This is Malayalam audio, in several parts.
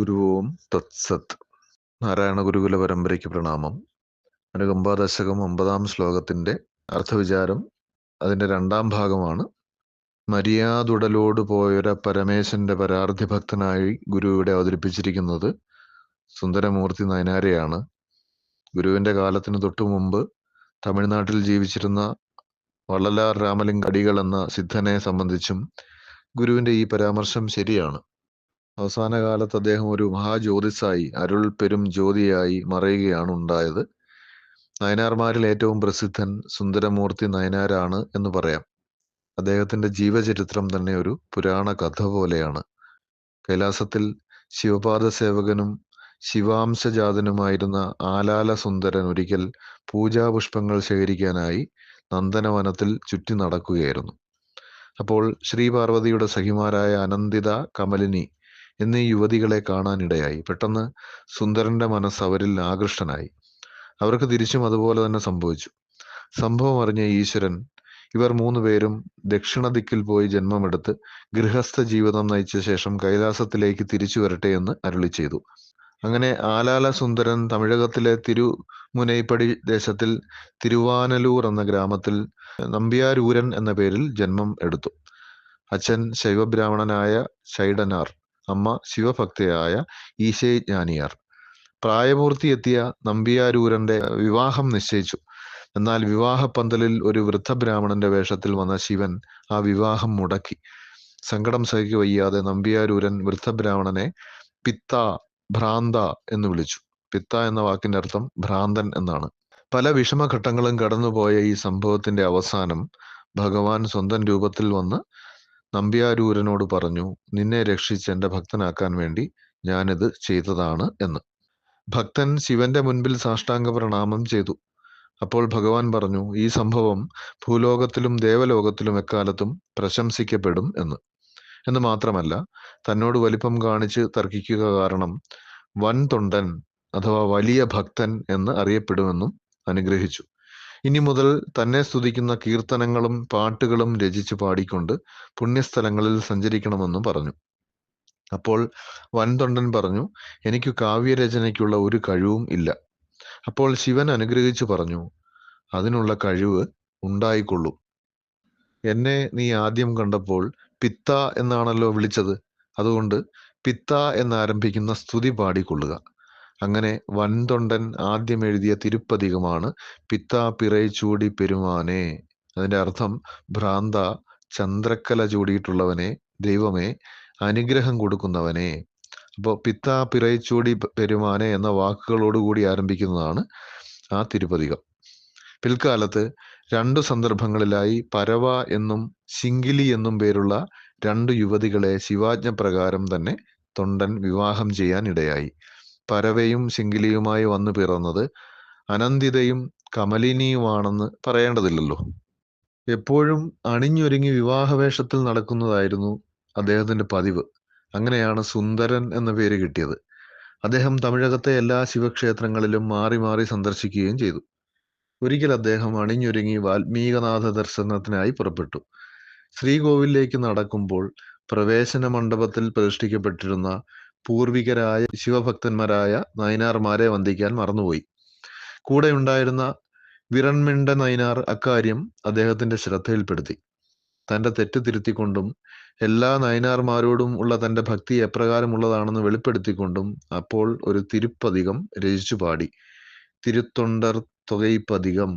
ഗുരുവും തത്സത് നാരായണ ഗുരുകുല പരമ്പരയ്ക്ക് പ്രണാമം. അനുകമ്പാ ദശകം ഒമ്പതാം ശ്ലോകത്തിന്റെ അർത്ഥവിചാരം അതിന്റെ രണ്ടാം ഭാഗമാണ്. മര്യാദുടലോട് പോയൊര പരമേശന്റെ പരാർത്ഥി ഭക്തനായി ഗുരു ഇവിടെ അവതരിപ്പിച്ചിരിക്കുന്നത് സുന്ദരമൂർത്തി നയനാരെയാണ്. ഗുരുവിന്റെ കാലത്തിന് തൊട്ടു മുമ്പ് തമിഴ്നാട്ടിൽ ജീവിച്ചിരുന്ന വള്ളലാർ രാമലിംഗ അടികൾ എന്ന സിദ്ധനെ സംബന്ധിച്ചും ഗുരുവിന്റെ ഈ പരാമർശം ശരിയാണ്. അവസാന കാലത്ത് അദ്ദേഹം ഒരു മഹാജ്യോതിസായി അരുൾ പെരും ജ്യോതിയായി മറയുകയാണ് ഉണ്ടായത്. നയനാർമാരിൽ ഏറ്റവും പ്രസിദ്ധൻ സുന്ദരമൂർത്തി നയനാരാണ് എന്ന് പറയാം. അദ്ദേഹത്തിന്റെ ജീവചരിത്രം തന്നെ ഒരു പുരാണ കഥ പോലെയാണ്. കൈലാസത്തിൽ ശിവപാദ സേവകനും ശിവാംശജാതനുമായിരുന്ന ആലാല സുന്ദരൻ ഒരിക്കൽ പൂജാപുഷ്പങ്ങൾ ശേഖരിക്കാനായി നന്ദനവനത്തിൽ ചുറ്റി നടക്കുകയായിരുന്നു. അപ്പോൾ ശ്രീപാർവതിയുടെ സഖിമാരായ അനന്തിത കമലിനി എന്നീ യുവതികളെ കാണാനിടയായി. പെട്ടെന്ന് സുന്ദരന്റെ മനസ്സ് അവരിൽ ആകൃഷ്ടനായി. അവർക്ക് തിരിച്ചും അതുപോലെ തന്നെ സംഭവിച്ചു. സംഭവം അറിഞ്ഞ ഈശ്വരൻ ഇവർ മൂന്ന് പേരും ദക്ഷിണ ദിക്കിൽ പോയി ജന്മമെടുത്ത് ഗൃഹസ്ഥ ജീവിതം നയിച്ച ശേഷം കൈലാസത്തിലേക്ക് തിരിച്ചു വരട്ടെ എന്ന് അരുളി ചെയ്തു. അങ്ങനെ ആലാല സുന്ദരൻ തമിഴകത്തിലെ തിരുമുനൈപ്പടി ദേശത്തിൽ തിരുവാനലൂർ എന്ന ഗ്രാമത്തിൽ നമ്പ്യാരൂരൻ എന്ന പേരിൽ ജന്മം എടുത്തു. അച്ഛൻ ശൈവബ്രാഹ്മണനായ ശൈഡനാർ. അമ്മ ശിവഭക്തയായ ഈശയജ്ഞാനിയാർ പ്രായപൂർത്തിയെത്തിയ നമ്പിയാരൂരന്റെ വിവാഹം നിശ്ചയിച്ചു. എന്നാൽ വിവാഹ പന്തലിൽ ഒരു വൃദ്ധബ്രാഹ്മണന്റെ വേഷത്തിൽ വന്ന ശിവൻ ആ വിവാഹം മുടക്കി. സങ്കടം സഹിക്കു വയ്യാതെ നമ്പിയാരൂരൻ വൃദ്ധബ്രാഹ്മണനെ പിത്ത ഭ്രാന്ത എന്ന് വിളിച്ചു. പിത്ത എന്ന വാക്കിന്റെ അർത്ഥം ഭ്രാന്തൻ എന്നാണ്. പല വിഷമഘട്ടങ്ങളും കടന്നുപോയ ഈ സംഭവത്തിന്റെ അവസാനം ഭഗവാൻ സ്വന്തം രൂപത്തിൽ വന്ന് നമ്പ്യാരൂരനോട് പറഞ്ഞു നിന്നെ രക്ഷിച്ച് എന്റെ ഭക്തനാക്കാൻ വേണ്ടി ഞാനിത് ചെയ്തതാണ് എന്ന്. ഭക്തൻ ശിവന്റെ മുൻപിൽ സാഷ്ടാംഗ പ്രണാമം ചെയ്തു. അപ്പോൾ ഭഗവാൻ പറഞ്ഞു ഈ സംഭവം ഭൂലോകത്തിലും ദേവലോകത്തിലും എക്കാലത്തും പ്രശംസിക്കപ്പെടും എന്ന്. എന്ന് മാത്രമല്ല തന്നോട് വലിപ്പം കാണിച്ച് തർക്കിക്കുക കാരണം വൻ തൊണ്ടൻ അഥവാ വലിയ ഭക്തൻ എന്ന് അറിയപ്പെടുമെന്നും അനുഗ്രഹിച്ചു. ഇനി മുതൽ തന്നെ സ്തുതിക്കുന്ന കീർത്തനങ്ങളും പാട്ടുകളും രചിച്ചു പാടിക്കൊണ്ട് പുണ്യസ്ഥലങ്ങളിൽ സഞ്ചരിക്കണമെന്നും പറഞ്ഞു. അപ്പോൾ വൻതൊണ്ടൻ പറഞ്ഞു എനിക്ക് കാവ്യരചനയ്ക്കുള്ള ഒരു കഴിവും ഇല്ല. അപ്പോൾ ശിവൻ അനുഗ്രഹിച്ചു പറഞ്ഞു അതിനുള്ള കഴിവ് ഉണ്ടായിക്കൊള്ളും. എന്നെ നീ ആദ്യം കണ്ടപ്പോൾ പിത്ത എന്നാണല്ലോ വിളിച്ചത്. അതുകൊണ്ട് പിത്ത എന്നാരംഭിക്കുന്ന സ്തുതി പാടിക്കൊള്ളുക. അങ്ങനെ വൻതൊണ്ടൻ ആദ്യം എഴുതിയ തിരുപ്പതികമാണ് പിത്താ പിറൈ ചൂടി പെരുമാനെ അതിന്റെ അർത്ഥം ഭ്രാന്ത ചന്ദ്രക്കല ചൂടിയിട്ടുള്ളവനെ ദൈവമേ അനുഗ്രഹം കൊടുക്കുന്നവനെ. അപ്പോൾ പിത്താ പിറൈ ചൂടി പെരുമാനെ എന്ന വാക്കുകളോടുകൂടി ആരംഭിക്കുന്നതാണ് ആ തിരുപ്പതികം. പിൽക്കാലത്ത് രണ്ടു സന്ദർഭങ്ങളിലായി പരവ എന്നും ശിങ്കിലി എന്നും പേരുള്ള രണ്ട് യുവതികളെ ശിവാജ്ഞ പ്രകാരം തന്നെ തൊണ്ടൻ വിവാഹം ചെയ്യാൻ ഇടയായി പരവയും ശിങ്കിലിയുമായി വന്നു പിറന്നത് അനന്തിതയും കമലിനിയുമാണെന്ന് പറയേണ്ടതില്ലല്ലോ. എപ്പോഴും അണിഞ്ഞൊരുങ്ങി വിവാഹവേഷത്തിൽ നടക്കുന്നതായിരുന്നു അദ്ദേഹത്തിന്റെ പതിവ്. അങ്ങനെയാണ് സുന്ദരൻ എന്ന പേര് കിട്ടിയത്. അദ്ദേഹം തമിഴകത്തെ എല്ലാ ശിവക്ഷേത്രങ്ങളിലും മാറി മാറി സന്ദർശിക്കുകയും ചെയ്തു. ഒരിക്കൽ അദ്ദേഹം അണിഞ്ഞൊരുങ്ങി വാൽമീകനാഥ ദർശനത്തിനായി പുറപ്പെട്ടു. ശ്രീകോവിലേക്ക് നടക്കുമ്പോൾ പ്രവേശന മണ്ഡപത്തിൽ പ്രതിഷ്ഠിക്കപ്പെട്ടിരുന്ന പൂർവികരായ ശിവഭക്തന്മാരായ നയനാർമാരെ വന്ദിക്കാൻ മറന്നുപോയി. കൂടെ ഉണ്ടായിരുന്ന വിരൺമിണ്ട നയനാർ അക്കാര്യം അദ്ദേഹത്തിന്റെ ശ്രദ്ധയിൽപ്പെടുത്തി. തന്റെ തെറ്റ് തിരുത്തിക്കൊണ്ടും എല്ലാ നയനാർമാരോടും ഉള്ള തന്റെ ഭക്തി എപ്രകാരമുള്ളതാണെന്ന് വെളിപ്പെടുത്തിക്കൊണ്ടും അപ്പോൾ ഒരു തിരുപ്പതികം രചിച്ചു പാടി. തിരുത്തൊണ്ടർ തുകൈപ്പതികം.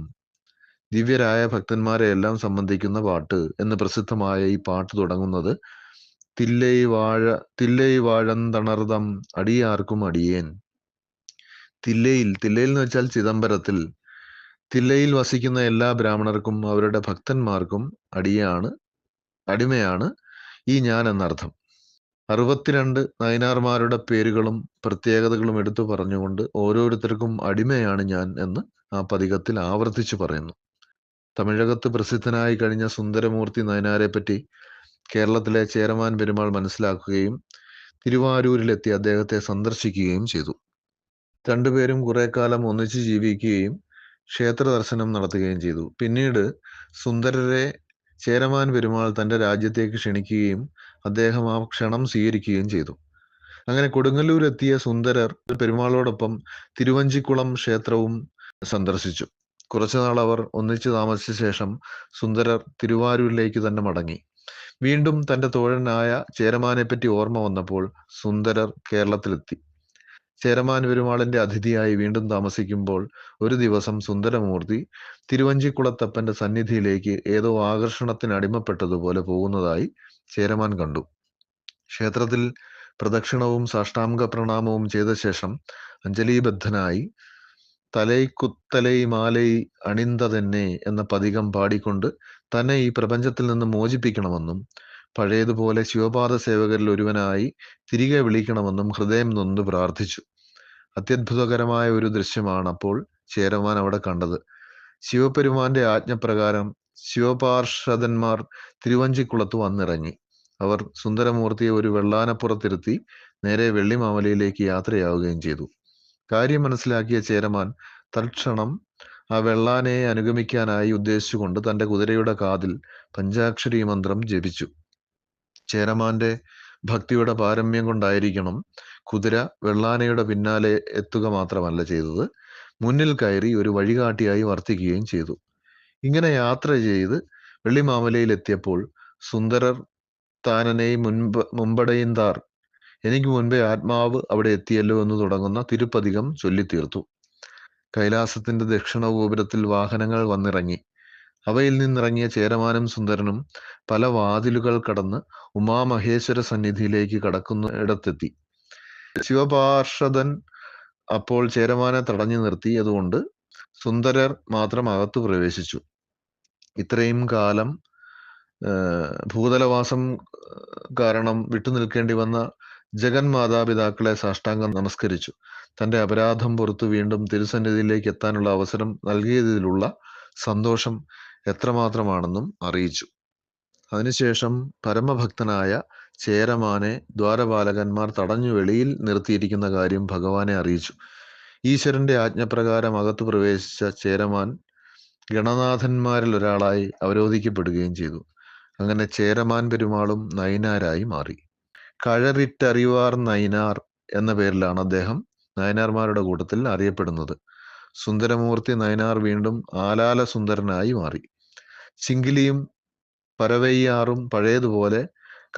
ദിവ്യരായ ഭക്തന്മാരെ എല്ലാം സംബന്ധിക്കുന്ന പാട്ട് എന്ന് പ്രസിദ്ധമായ ഈ പാട്ട് തുടങ്ങുന്നത് തില്ലൈ വാഴ തില്ലൈ വാഴന്തണർതം അടിയാർക്കും അടിയേൻ തില്ലയിൽ തില്ലയിൽ എന്ന് വെച്ചാൽ ചിദംബരത്തിൽ തില്ലയിൽ വസിക്കുന്ന എല്ലാ ബ്രാഹ്മണർക്കും അവരുടെ ഭക്തന്മാർക്കും അടിയാണ് അടിമയാണ് ഈ ഞാൻ എന്നർത്ഥം. അറുപത്തിരണ്ട് നയനാർമാരുടെ പേരുകളും പ്രത്യേകതകളും എടുത്തു പറഞ്ഞുകൊണ്ട് ഓരോരുത്തർക്കും അടിമയാണ് ഞാൻ എന്ന് ആ പതികത്തിൽ ആവർത്തിച്ചു പറയുന്നു. തമിഴകത്ത് പ്രസിദ്ധനായി കഴിഞ്ഞ സുന്ദരമൂർത്തി നയനാരെ പറ്റി കേരളത്തിലെ ചേരമാൻ പെരുമാൾ മനസ്സിലാക്കുകയും തിരുവാരൂരിലെത്തി അദ്ദേഹത്തെ സന്ദർശിക്കുകയും ചെയ്തു. രണ്ടുപേരും കുറെ കാലം ഒന്നിച്ചു ജീവിക്കുകയും ക്ഷേത്ര ദർശനം നടത്തുകയും ചെയ്തു. പിന്നീട് സുന്ദരരെ ചേരമാൻ പെരുമാൾ തന്റെ രാജ്യത്തേക്ക് ക്ഷണിക്കുകയും അദ്ദേഹം ആ ക്ഷണം സ്വീകരിക്കുകയും ചെയ്തു. അങ്ങനെ കൊടുങ്ങല്ലൂരെത്തിയ സുന്ദരർ പെരുമാളോടൊപ്പം തിരുവഞ്ചിക്കുളം ക്ഷേത്രവും സന്ദർശിച്ചു. കുറച്ചുനാൾ അവർ ഒന്നിച്ചു താമസിച്ച ശേഷം സുന്ദരർ തിരുവാരൂരിലേക്ക് തന്നെ മടങ്ങി. വീണ്ടും തന്റെ തോഴനായ ചേരമാനെപ്പറ്റി ഓർമ്മ വന്നപ്പോൾ സുന്ദരർ കേരളത്തിലെത്തി. ചേരമാൻ പെരുമാളിന്റെ അതിഥിയായി വീണ്ടും താമസിക്കുമ്പോൾ ഒരു ദിവസം സുന്ദരമൂർത്തി തിരുവഞ്ചിക്കുളത്തപ്പന്റെ സന്നിധിയിലേക്ക് ഏതോ ആകർഷണത്തിന് അടിമപ്പെട്ടതുപോലെ പോകുന്നതായി ചേരമാൻ കണ്ടു. ക്ഷേത്രത്തിൽ പ്രദക്ഷിണവും സാഷ്ടാംഗ പ്രണാമവും ചെയ്ത ശേഷം അഞ്ജലീബദ്ധനായി തലൈക്കുത്തലൈ മാലൈ അണിന്തതെന്നെ എന്ന പതികം പാടിക്കൊണ്ട് തന്നെ ഈ പ്രപഞ്ചത്തിൽ നിന്ന് മോചിപ്പിക്കണമെന്നും പഴയതുപോലെ ശിവപാദ സേവകരിൽ ഒരുവനായി തിരികെ വിളിക്കണമെന്നും ഹൃദയം നൊന്ന് പ്രാർത്ഥിച്ചു. അത്യത്ഭുതകരമായ ഒരു ദൃശ്യമാണ് അപ്പോൾ ചേരമാൻ അവിടെ കണ്ടത്. ശിവപെരുമാന്റെ ആജ്ഞപ്രകാരം ശിവപാർഷദന്മാർ തിരുവഞ്ചിക്കുളത്ത് വന്നിറങ്ങി. അവർ സുന്ദരമൂർത്തിയെ ഒരു വെള്ളാനപ്പുറത്തിരുത്തി നേരെ വെള്ളിമാമലയിലേക്ക് യാത്രയാവുകയും ചെയ്തു. കാര്യം മനസ്സിലാക്കിയ ചേരമാൻ തൽക്ഷണം ആ വെള്ളാനയെ അനുഗമിക്കാനായി ഉദ്ദേശിച്ചുകൊണ്ട് തന്റെ കുതിരയുടെ കാതിൽ പഞ്ചാക്ഷരി മന്ത്രം ജപിച്ചു. ചേരമാന്റെ ഭക്തിയുടെ പാരമ്യം കൊണ്ടായിരിക്കണം കുതിര വെള്ളാനയുടെ പിന്നാലെ എത്തുക മാത്രമല്ല ചെയ്തത്. മുന്നിൽ കയറി ഒരു വഴികാട്ടിയായി വർത്തിക്കുകയും ചെയ്തു. ഇങ്ങനെ യാത്ര ചെയ്ത് വെള്ളിമാമലയിൽ എത്തിയപ്പോൾ സുന്ദരർ താനനെ മുൻപ് മുമ്പടയുന്താർ എനിക്ക് മുൻപേ ആത്മാവ് അവിടെ എത്തിയല്ലോ എന്ന് തുടങ്ങുന്ന തിരുപ്പതികം ചൊല്ലിത്തീർത്തു. കൈലാസത്തിന്റെ ദക്ഷിണ ഗോപുരത്തിൽ വാഹനങ്ങൾ വന്നിറങ്ങി. അവയിൽ നിന്നിറങ്ങിയ ചേരമാനും സുന്ദരനും പല വാതിലുകൾ കടന്ന് ഉമാമഹേശ്വര സന്നിധിയിലേക്ക് കടക്കുന്ന ഇടത്തെത്തി. ശിവപാർഷദൻ അപ്പോൾ ചേരമാനെ തടഞ്ഞു നിർത്തിയതുകൊണ്ട് സുന്ദരർ മാത്രം അകത്തു പ്രവേശിച്ചു. ഇത്രയും കാലം ഭൂതലവാസം കാരണം വിട്ടുനിൽക്കേണ്ടി വന്ന ജഗൻ മാതാപിതാക്കളെ സാഷ്ടാംഗം നമസ്കരിച്ചു. തന്റെ അപരാധം പുറത്തു വീണ്ടും തിരുസന്നിധിയിലേക്ക് എത്താനുള്ള അവസരം നൽകിയതിലുള്ള സന്തോഷം എത്രമാത്രമാണെന്നും അറിയിച്ചു. അതിനുശേഷം പരമഭക്തനായ ചേരമാനെ ദ്വാരപാലകന്മാർ തടഞ്ഞു വെളിയിൽ നിർത്തിയിരിക്കുന്ന കാര്യം ഭഗവാനെ അറിയിച്ചു. ഈശ്വരന്റെ ആജ്ഞപ്രകാരം അകത്തു പ്രവേശിച്ച ചേരമാൻ ഗണനാഥന്മാരിൽ ഒരാളായി അവരോധിക്കപ്പെടുകയും ചെയ്തു. അങ്ങനെ ചേരമാൻ പെരുമാളും നയനാരായി മാറി. കഴറിറ്ററിവാർ നൈനാർ എന്ന പേരിലാണ് അദ്ദേഹം നയനാർമാരുടെ കൂട്ടത്തിൽ അറിയപ്പെടുന്നത്. സുന്ദരമൂർത്തി നയനാർ വീണ്ടും ആലാല സുന്ദരനായി മാറി. ചിങ്കിലിയും പരവയ്യാറും പഴയതുപോലെ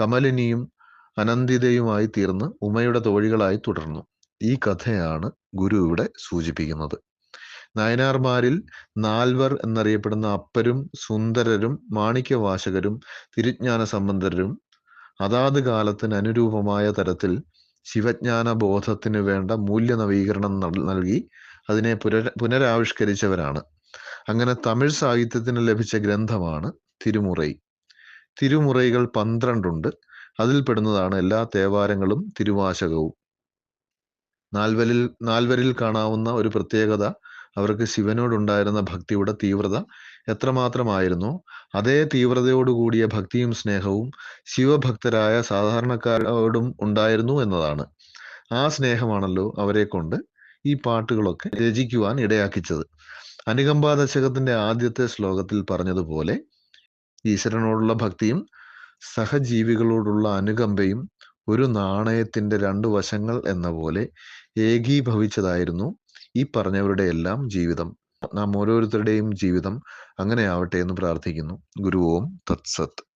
കമലിനിയും അനന്തിതയുമായി തീർന്ന് ഉമയുടെ തോഴികളായി തുടർന്നു. ഈ കഥയാണ് ഗുരു ഇവിടെ സൂചിപ്പിക്കുന്നത്. നയനാർമാരിൽ നാൽവർ എന്നറിയപ്പെടുന്ന അപ്പരും സുന്ദരരും മാണിക്യവാശകരും തിരുജ്ഞാന സംബന്ധരും അതാത് കാലത്തിന് അനുരൂപമായ തരത്തിൽ ശിവജ്ഞാന ബോധത്തിന് വേണ്ട മൂല്യ നവീകരണം നൽകി അതിനെ പുനര പുനരാവിഷ്കരിച്ചവരാണ്. അങ്ങനെ തമിഴ് സാഹിത്യത്തിന് ലഭിച്ച ഗ്രന്ഥമാണ് തിരുമുറൈ. തിരുമുറൈകൾ പന്ത്രണ്ടുണ്ട്. അതിൽപ്പെടുന്നതാണ് എല്ലാ തേവാരങ്ങളും തിരുവാശകവും. നാൽവരിൽ നാൽവരിൽ കാണാവുന്ന ഒരു പ്രത്യേകത അവർക്ക് ശിവനോടുണ്ടായിരുന്ന ഭക്തിയുടെ തീവ്രത എത്രമാത്രമായിരുന്നോ? അതേ തീവ്രതയോടുകൂടിയ ഭക്തിയും സ്നേഹവും ശിവഭക്തരായ സാധാരണക്കാരോടും ഉണ്ടായിരുന്നു എന്നതാണ്. ആ സ്നേഹമാണല്ലോ അവരെ കൊണ്ട് ഈ പാട്ടുകളൊക്കെ രചിക്കുവാൻ ഇടയാക്കിച്ചത്. അനുകമ്പാ ദശകത്തിന്റെ ആദ്യത്തെ ശ്ലോകത്തിൽ പറഞ്ഞതുപോലെ ഈശ്വരനോടുള്ള ഭക്തിയും സഹജീവികളോടുള്ള അനുകമ്പയും ഒരു നാണയത്തിന്റെ രണ്ടു വശങ്ങൾ എന്ന പോലെ ഏകീഭവിച്ചതായിരുന്നു ഈ പറഞ്ഞവരുടെ എല്ലാം ജീവിതം. നാം ഓരോരുത്തരുടെയും ജീവിതം അങ്ങനെയാവട്ടെ എന്ന് പ്രാർത്ഥിക്കുന്നു. ഗുരുവോം തത്സത്ത്